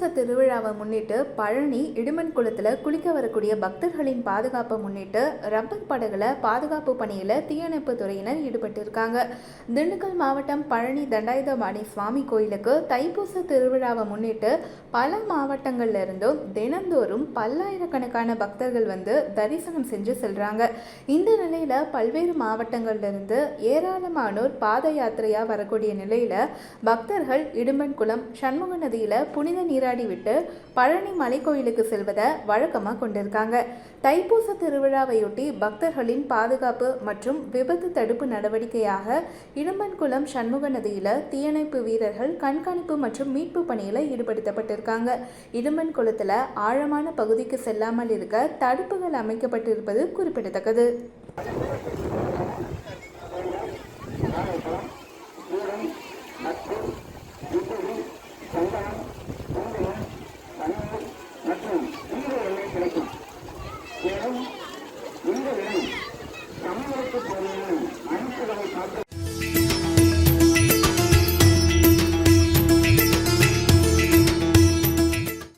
திருவிழாவை முன்னிட்டு பழனி இடுமன் குளத்தில் குளிக்க வரக்கூடிய பக்தர்களின் பாதுகாப்பை முன்னிட்டு ரப்பர் படகுல பாதுகாப்பு பணியில் தீயணைப்பு துறையினர் ஈடுபட்டிருக்காங்க. திண்டுக்கல் மாவட்டம் பழனி தண்டாயுதபாணி சுவாமி கோயிலுக்கு தைப்பூச திருவிழாவை முன்னிட்டு பல மாவட்டங்கள்ல இருந்தும் தினந்தோறும் பல்லாயிரக்கணக்கான பக்தர்கள் வந்து தரிசனம் செஞ்சு செல்றாங்க. இந்த நிலையில பல்வேறு மாவட்டங்கள்ல இருந்து ஏராளமானோர் பாத யாத்திரையா வரக்கூடிய நிலையில பக்தர்கள் இடும்பன்குளம் சண்முக நதியில புனித நீர் நீராடி விட்டு பழனி மலைக்கோயிலுக்கு செல்வதை வழக்கமாக கொண்டிருக்காங்க. தைப்பூச திருவிழாவையொட்டி பக்தர்களின் பாதுகாப்பு மற்றும் விபத்து தடுப்பு நடவடிக்கையாக இடும்பன்குளம் சண்முக நதியில் தீயணைப்பு வீரர்கள் கண்காணிப்பு மற்றும் மீட்பு பணியில் ஈடுபடுத்தப்பட்டிருக்காங்க. இடும்பன்குளத்துல ஆழமான பகுதிக்கு செல்லாமல் இருக்க தடுப்புகள் அமைக்கப்பட்டிருப்பது குறிப்பிடத்தக்கது மற்றும் இந்த எண்ணெய் கிடைக்கும் மேலும் இந்த எண்ணெய் நம்மளுக்கு போலியான